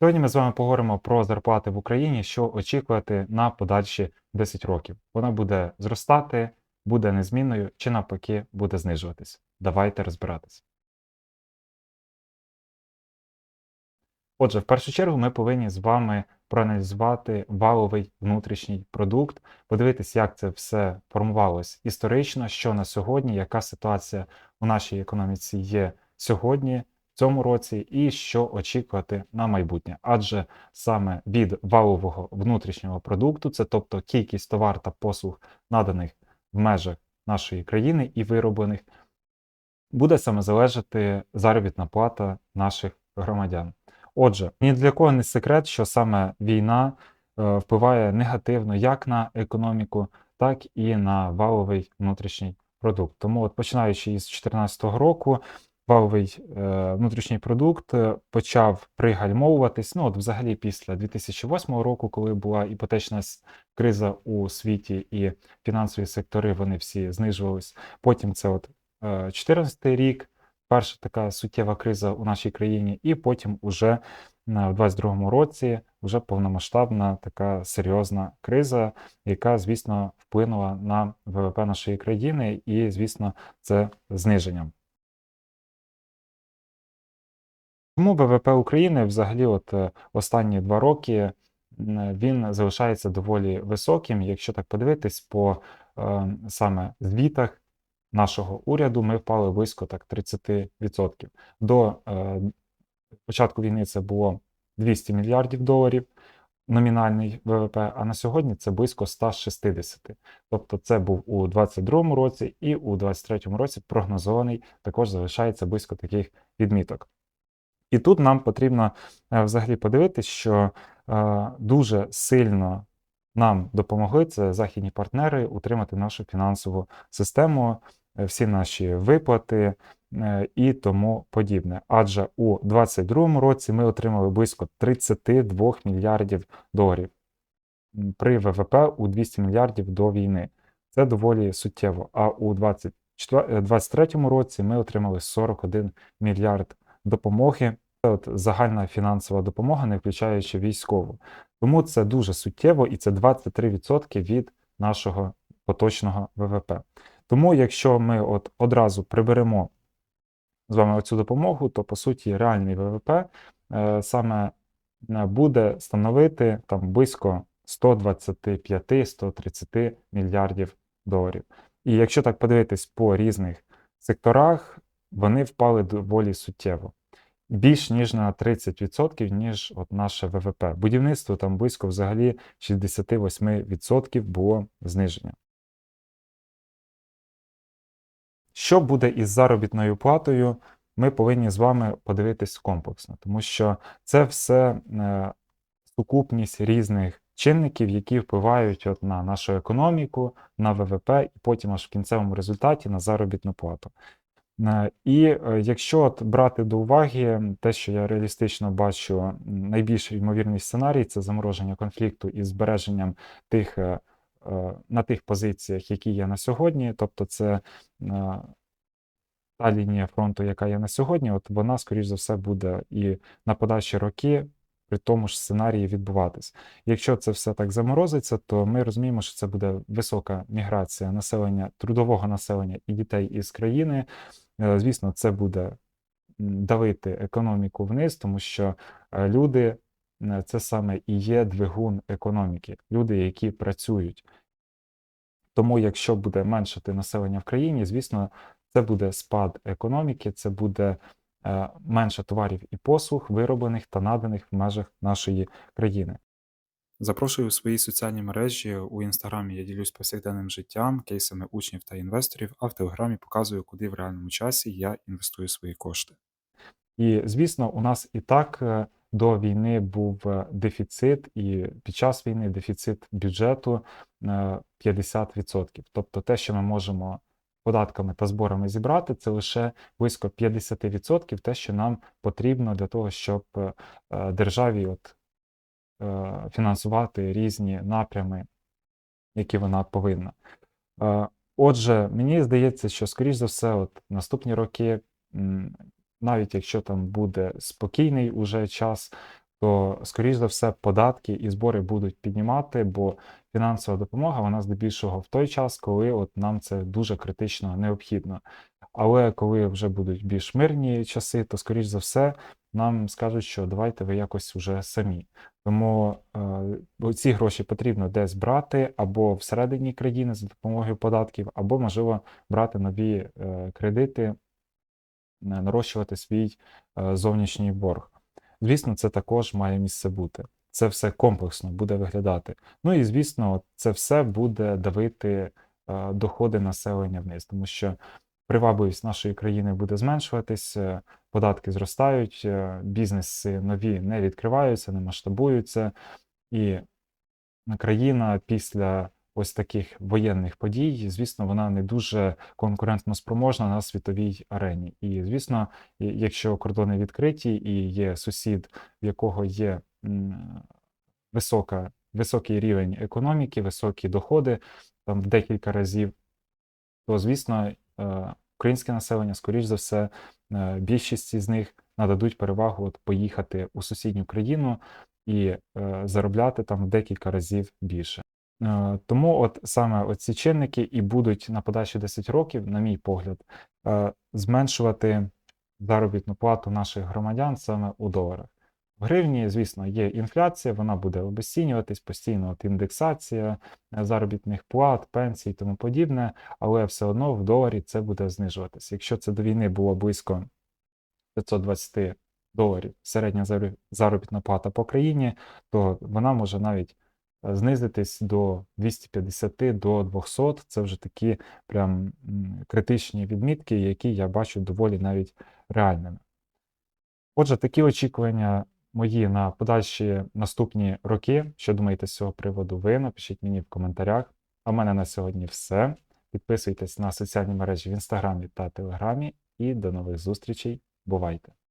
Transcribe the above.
Сьогодні ми з вами поговоримо про зарплати в Україні, що очікувати на подальші 10 років. Вона буде зростати, буде незмінною чи навпаки буде знижуватись. Давайте розбиратись. Отже, в першу чергу ми повинні з вами проаналізувати валовий внутрішній продукт, подивитись, як це все формувалось історично, що на сьогодні, яка ситуація у нашій економіці є сьогодні, цьому році, і що очікувати на майбутнє. Адже саме від валового внутрішнього продукту, це тобто кількість товар та послуг, наданих в межах нашої країни і вироблених, буде саме залежати заробітна плата наших громадян. Отже, ні для кого не секрет, що саме війна е, впливає негативно як на економіку, так і на валовий внутрішній продукт. Тому, от починаючи із 2014 року, валовий е, внутрішній продукт е, почав пригальмовуватись. Ну, от взагалі після 2008 року, коли була іпотечна криза у світі і фінансові сектори вони всі знижувались. Потім це от 2014 рік, перша така суттєва криза у нашій країні, і потім уже е, в 2022 році вже повномасштабна така серйозна криза, яка, звісно, вплинула на ВВП нашої країни, і, звісно, це зниження. Тому ВВП України взагалі, от е, останні два роки він залишається доволі високим. Якщо так подивитись по е, саме звітах нашого уряду, ми впали близько так 30%. До е, початку війни це було 200 мільярдів доларів номінальний ВВП, а на сьогодні це близько 160. Тобто це був у 2022 році і у 2023 році прогнозований також залишається близько таких відміток. І тут нам потрібно е, взагалі подивитись, що е, дуже сильно нам допомогли це західні партнери утримати нашу фінансову систему, е, всі наші виплати і тому подібне. Адже у 2022 році ми отримали близько 32 мільярдів доларів при ВВП у 200 мільярдів до війни. Це доволі суттєво. А у 2023 році ми отримали 41 мільярд допомоги. Це от загальна фінансова допомога, не включаючи військову. Тому це дуже суттєво і це 23% від нашого поточного ВВП. Тому, якщо ми от одразу приберемо з вами оцю допомогу, то по суті реальний ВВП е, саме е, буде становити там близько 125-130 мільярдів доларів. І якщо так подивитись по різних секторах, вони впали доволі суттєво. Більш ніж на 30%, ніж от наше ВВП. Будівництво там близько взагалі 68% було зниження. Що буде із заробітною платою, ми повинні з вами подивитись комплексно, тому що це все е, сукупність різних чинників, які впливають от на нашу економіку, на ВВП і потім аж в кінцевому результаті на заробітну плату. Е, І е, якщо от брати до уваги те, що я реалістично бачу, найбільш ймовірний сценарій це замороження конфлікту із збереженням тих е, на тих позиціях, які є на сьогодні, тобто це та лінія фронту, яка є на сьогодні, от вона, скоріш за все, буде і на подальші роки при тому ж сценарії відбуватись. Якщо це все так заморозиться, то ми розуміємо, що це буде висока міграція населення, трудового населення і дітей із країни. Е, Звісно, це буде давити економіку вниз, тому що е, люди е, це саме і є двигун економіки, люди, які працюють. Тому, якщо буде меншати населення в країні, звісно, це буде спад економіки, це буде менше товарів і послуг, вироблених та наданих в межах нашої країни. Запрошую у свої соціальні мережі. У інстаграмі я ділюсь повсякденним життям, кейсами учнів та інвесторів, а в телеграмі показую, куди в реальному часі я інвестую свої кошти. І звісно, у нас і так е, до війни був е, дефіцит, і під час війни дефіцит бюджету е, 50%. Тобто те, що ми можемо податками та зборами зібрати, це лише близько 50% те, що нам потрібно для того, щоб е, е, державі от, е, фінансувати різні напрями, які вона повинна. Е, Отже, мені здається, що, скоріш за все, от наступні роки, навіть якщо там буде спокійний уже час, то, скоріш за все, податки і збори будуть піднімати, бо фінансова допомога вона здебільшого в той час, коли от нам це дуже критично необхідно. Але коли вже будуть більш мирні часи, то, скоріш за все, нам скажуть, що давайте ви якось уже самі. Тому е, ці гроші потрібно десь брати або всередині країни за допомогою податків, або, можливо, брати нові е, кредити, е, нарощувати свій е, зовнішній борг. Звісно, це також має місце бути. Це все комплексно буде виглядати. Ну і звісно, це все буде давити е, доходи населення вниз, тому що привабливість нашої країни буде зменшуватись, е, податки зростають, е, бізнеси нові не відкриваються, не масштабуються, і країна після ось таких воєнних подій, звісно, вона не дуже конкурентно спроможна на світовій арені. І, звісно, якщо кордони відкриті і є сусід, в якого є висока, високий рівень економіки, високі доходи, там в декілька разів, то, звісно, українське населення, скоріш за все, е, більшість з них нададуть перевагу от поїхати у сусідню країну і е, заробляти там в декілька разів більше. Е, Тому от саме оці чинники і будуть на подальші 10 років, на мій погляд, е, зменшувати заробітну плату наших громадян саме у доларах. В гривні, звісно, є інфляція, вона буде обесцінюватись постійно, от індексація е, заробітних плат, пенсій і тому подібне, але все одно в доларі це буде знижуватись. Якщо це до війни було близько 520 доларів середня заробітна плата по країні, то вона може навіть е, знизитись до 250 до 200. Це вже такі прям критичні відмітки, які я бачу доволі навіть реальними. Отже, такі очікування мої на подальші наступні роки. Що думаєте з цього приводу ви? Напишіть мені в коментарях. А в мене на сьогодні все. Підписуйтесь на соціальні мережі в інстаграмі та телеграмі. І до нових зустрічей. Бувайте!